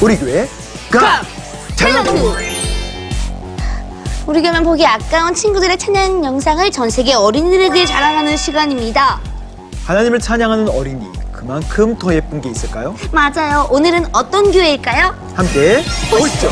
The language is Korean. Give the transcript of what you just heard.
우리 교회 가 탤런트 우리 교회만 보기 아까운 친구들의 찬양 영상을 전 세계 어린이들에게 자랑하는 시간입니다. 하나님을 찬양하는 어린이 그만큼 더 예쁜 게 있을까요? 맞아요. 오늘은 어떤 교회일까요? 함께 보시죠.